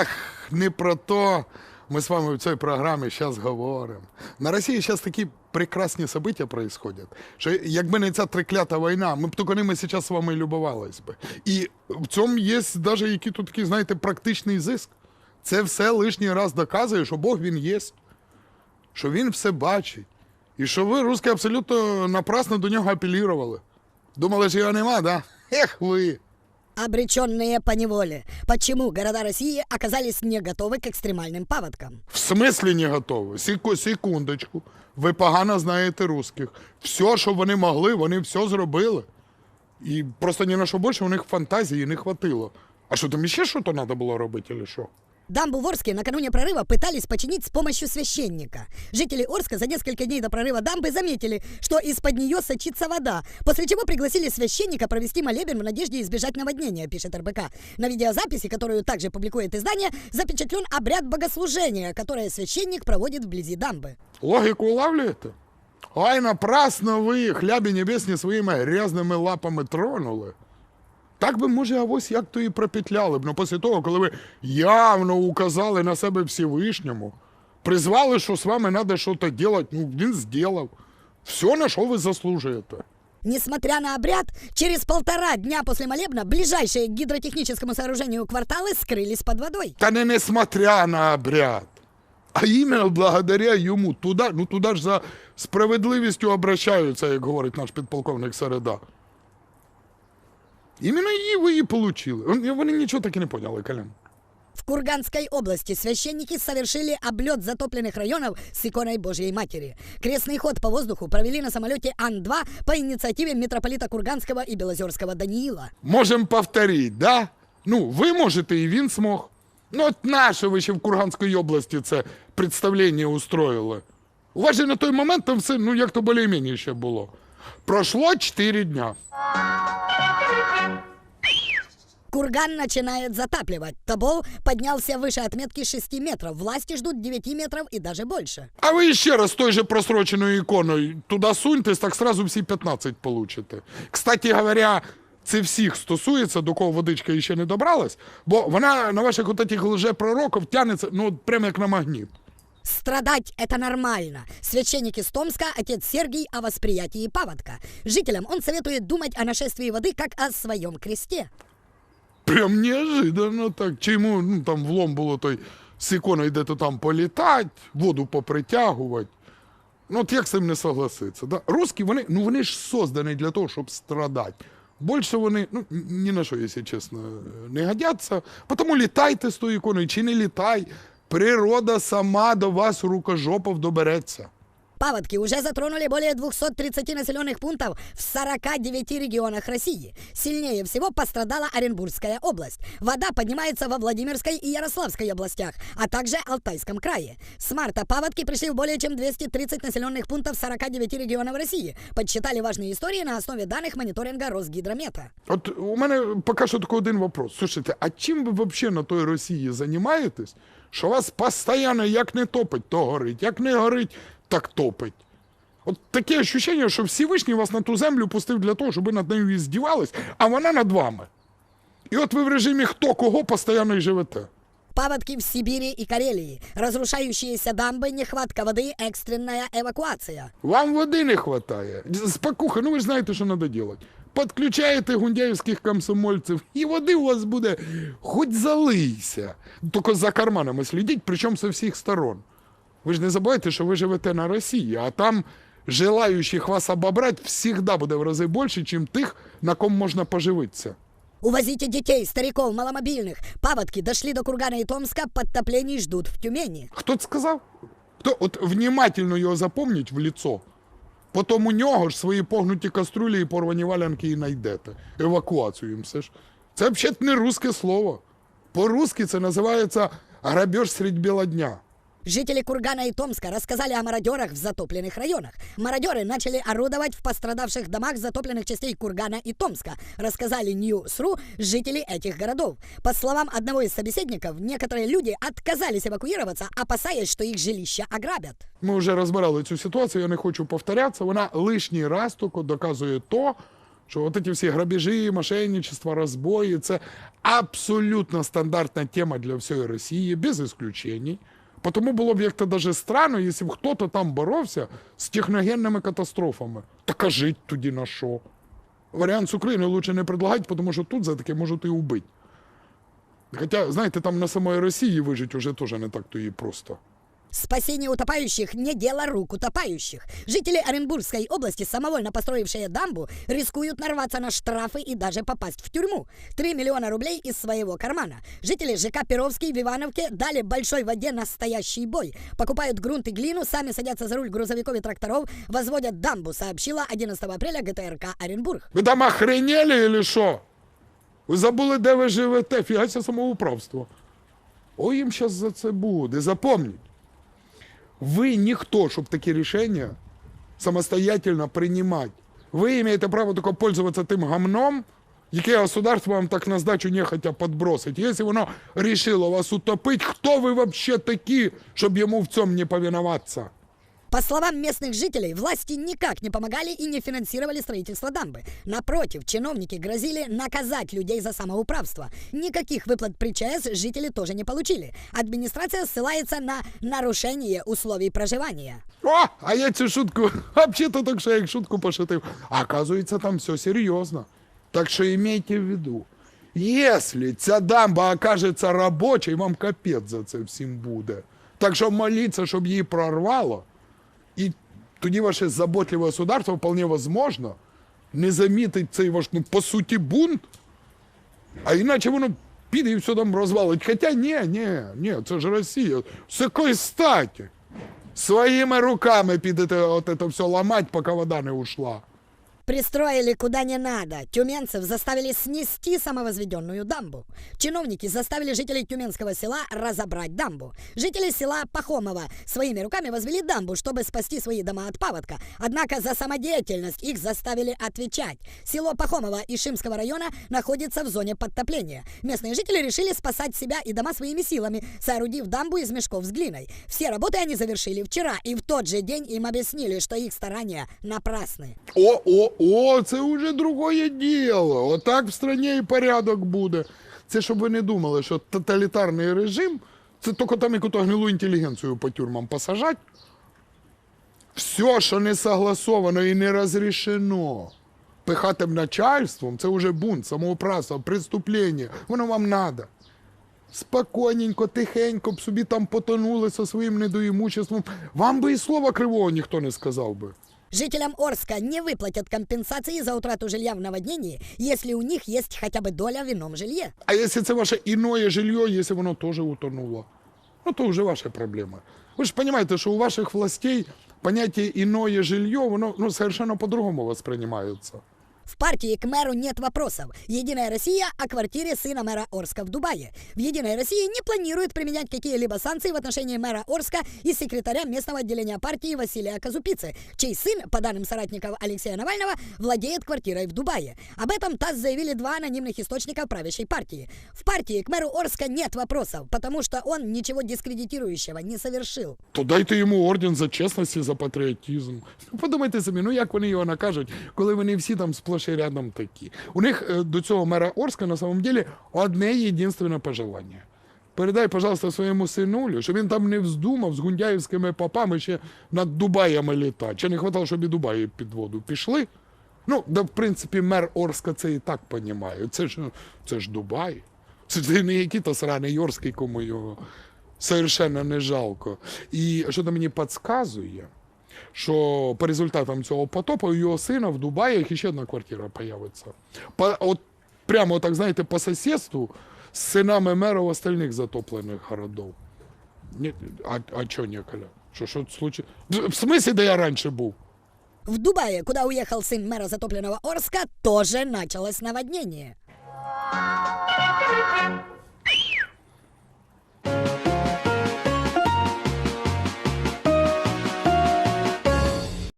Ех, не про то. Ми з вами в цій програмі зараз говоримо. На Росії зараз такі прекрасні события происходять, що якби не ця триклята війна, ми б тільки ними зараз з вами і любувались би. І в цьому є навіть який тут такий, знаєте, практичний зиск. Це все лишній раз доказує, що Бог він є, що він все бачить. І що ви, русські, абсолютно напрасно до нього апелювали. Думали, що його нема, да? Ех ви! Обреченные по неволе. Почему города России оказались не готовы к экстремальным паводкам? В смислі не готові? Сіку, секундочку. Ви погано знаєте русських. Все, що вони могли, вони все зробили. І просто ні на що більше у них фантазії не хватило. А що там ще щось треба було робити, чи що? Дамбу в Орске накануне прорыва пытались починить с помощью священника. Жители Орска за несколько дней до прорыва дамбы заметили, что из-под нее сочится вода, после чего пригласили священника провести молебен в надежде избежать наводнения, пишет РБК. На видеозаписи, которую также публикует издание, запечатлен обряд богослужения, которое священник проводит вблизи дамбы. Логіку улавлюєте? Ай, напрасно ви хлябі небесні своїми грязними лапами тронули. Так би, може, авось як то і пропетляли б, но після того, коли ви явно указали на себе Всевишньому, призвали, що з вами треба щось робити, ну він зробив. Все, на що ви заслужуєте. Несмотря на обряд, через полтора дня после молебна ближайшие к гидротехническому сооружению кварталы скрылись под водой. Та не несмотря на обряд, а іменно благодаря йому. Туди, ну туди ж за справедливістю обращаються, як говорить наш підполковник Середа. Іменно її ви її получили. Вони- Вони нічого так і не поняли, Колян. В Курганской области священники совершили облет затопленных районов с иконой Божьей Матери. Крестный ход по воздуху провели на самолете Ан-2 по инициативе митрополита Курганского и Белозерского Даниила. Можемо повторити, да? Ну, ви можете і він смог. Ну, от наше ви ще в Курганській області це представлення устроїли. У вас же на той момент там все, ну, як то більш-менш ще було. Пройшло 4 дня. Курган начинает затапливать. Тобол поднялся выше отметки 6 метров. Власти ждут 9 метров и даже больше. А ви ще раз той же просроченою іконою туди суньтесь, так сразу всі 15 получите. Кстати говоря, це всіх стосується, до кого водичка ще не добралась, бо вона на ваших от этих лжепророків тянеться, ну, прямо як на магніт. Страдать это нормально. Священник из Томска, отец Сергий, о восприятии паводка. Жителям он советует думать о нашествии воды как о своем кресте. Прям неожиданно так. Чи йому ну, там влом було той з іконою де-то там політати, воду попритягувати. Ну, от як з цим не согласиться? Да? Русські, вони, ну, вони ж создані для того, щоб страдати. Більше вони, ну, ні на що, якщо чесно, не годяться. Тому літайте з тою іконою, чи не літай. Природа сама до вас рукожопов добереться. Паводки уже затронули более 230 населенных пунктов в 49 регионах России. Сильнее всего пострадала Оренбургская область. Вода поднимается во Владимирской и Ярославской областях, а также Алтайском крае. С марта паводки пришли в более чем 230 населенных пунктов 49 регионов России. Подсчитали важные истории на основе данных мониторинга Росгидромета. От у мене поки що такий один вопрос. Слушайте, а чим ви взагалі на той Росії займаєтесь, що вас постійно як не топить, то горить, як не горить, так топить. От таке ощущення, що Всевишній вас на ту землю пустив для того, щоб ви над нею здівались, а вона над вами. І от ви в режимі хто кого постійно і живете. Паводки в Сибири и Карелии. Разрушающиеся дамбы, нехватка воды, экстренная эвакуация. Вам води не вистачає. Спокуха, ну ви ж знаєте, що треба робити. Підключаєте гундяївських комсомольців, і води у вас буде хоч залийся. Тільки за карманами слідіть, причому з всіх сторон. Ви ж не забувайте, що ви живете на Росії, а там желаючих вас обобрати завжди буде в рази більше, ніж тих, на ком можна поживитися. Увозите детей, стариков, маломобильных. Паводки дошли до Кургана и Томска, подтоплений ждут в Тюмени. Хто це сказав? Хто от внимательно його запомніть в лицо. Потім у нього ж свої погнуті каструлі і порвані валянки і знайдете. Евакуацію їм все ж. Це взагалі не русське слово. По-русски це називається грабеж серед біла дня. Жители Кургана и Томска рассказали о мародерах в затопленных районах. Мародеры начали орудовать в пострадавших домах затопленных частей Кургана и Томска, рассказали Ньюс.ру жители этих городов. По словам одного из собеседников, некоторые люди отказались эвакуироваться, опасаясь, что их жилища ограбят. Ми вже розбирали цю ситуацію, я не хочу повторятися. Вона лишній раз тільки доказує то, Що от ці всі грабежі, мошенничество, розбої це абсолютно стандартна тема для всієї Росії, без исключений. Тому було б як-то даже странно, якщо б хтось там боровся з техногенними катастрофами. Та кажіть тоді на що? Варіант з України лучше не предлагати, тому що тут за таке можуть і убити. Хоча, знаєте, там на самої Росії вижити вже теж не так-то і просто. Спасение утопающих не дело рук утопающих. Жители Оренбургской области, самовольно построившие дамбу, рискуют нарваться на штрафы и даже попасть в тюрьму. 3 миллиона рублей из своего кармана. Жители ЖК Перовский в Ивановке дали большой воде настоящий бой. Покупают грунт и глину, сами садятся за руль грузовиков и тракторов, возводят дамбу, сообщила 11 апреля ГТРК Оренбург. Ви там охренели или що? Ви забули, де ви живете? Фігася самоуправство. Ой, їм зараз за це буде. Запомніть. Ви никто, щоб такие решения самостоятельно принимать. Ви имеете право только пользоваться тем гамном, яке государство вам так на сдачу нехотя подбросить. Если воно решило вас утопить, кто вы вообще такие, чтобы ему в цьому не повинуватися? По словам местных жителей, власти никак не помогали и не финансировали строительство дамбы. Напротив, чиновники грозили наказать людей за самоуправство. Никаких выплат при ЧС жители тоже не получили. Администрация ссылается на нарушение условий проживания. О, а я цю шутку, взагалі-то так що я як шутку пошутив. А оказується, там все серйозно. Так що имейте в виду, якщо ця дамба окажеться робочою, вам капець за це всім буде. Так що моліться, щоб її прорвало. Тоді ваше заботливе государство вполне возможно не замітить цей ваш, ну, по суті, бунт. А іначе воно піде і все там розвалить. Хоча ні, ні, ні, це ж Росія. З якої статі? Своїми руками підете от це все ламати, поки вода не ушла. Пристроили куда не надо. Тюменцев заставили снести самовозведенную дамбу. Чиновники заставили жителей Тюменского села разобрать дамбу. Жители села Пахомова своими руками возвели дамбу, чтобы спасти свои дома от паводка. Однако за самодеятельность их заставили отвечать. Село Пахомова Ишимского района находится в зоне подтопления. Местные жители решили спасать себя и дома своими силами, соорудив дамбу из мешков с глиной. Все работы они завершили вчера, и в тот же день им объяснили, что их старания напрасны. О, о, о, це вже другое діло. Отак в стране і порядок буде. Це щоб ви не думали, що тоталітарний режим це тільки там яку-то гнилу інтелігенцію по тюрмам посажать. Все, що не согласовано і не розрішено пихатим начальством, це вже бунт, самоуправство, преступлення. Воно вам надо. Спокійненько, тихенько б собі там потонули зі своїм недоімуществом. Вам би і слова кривого ніхто не сказав би. Жителям Орска не выплатят компенсации за утрату жилья в наводнении, если у них есть хотя бы доля в ином жилье. А если це ваше иное жилье, если воно тоже утонуло, ну то вже ваша проблема. Ви ж понимаете, що у ваших властей понятие иное жилье, воно ну, совершенно по-другому воспринимается. В партии к мэру нет вопросов. Единая Россия о квартире сына мэра Орска в Дубае. В Единой России не планирует применять какие-либо санкции в отношении мэра Орска и секретаря местного отделения партии Василия Казупицы, чей сын, по данным соратников Алексея Навального, владеет квартирой в Дубае. Об этом ТАСС заявили два анонимных источника правящей партии. В партии к мэру Орска нет вопросов, потому что он ничего дискредитирующего не совершил. То дайте йому орден за чесність і за патріотизм. Ну, подумайте самі, ну як вони його накажуть, коли вони всі там сплошь і рядом такі. У них е, до цього мера Орска на самом деле одне єдине пожелання. Передай, пожалуйста, своєму синулю, щоб він там не вздумав з гундяївськими попами ще над Дубаями літати. Чи не хватало, щоб і Дубаї під воду пішли? Ну, да, в принципі, мер Орска це і так понімає. Це ж, це ж Дубай. Це не який-то сраний Йорський, кому його совершенно не жалко. І що то мені підказує, що по результатам цього потопу у його сина в Дубаї ще одна квартира появиться. По, от, прямо так, знаєте, по сусідству з синами мерів остальних затоплених городов. Ні, а, а чого не, Коля? Що, що случилось? В смислі, де я раніше був? В Дубае, куда уехал сын мэра затопленного Орска, тоже началось наводнение.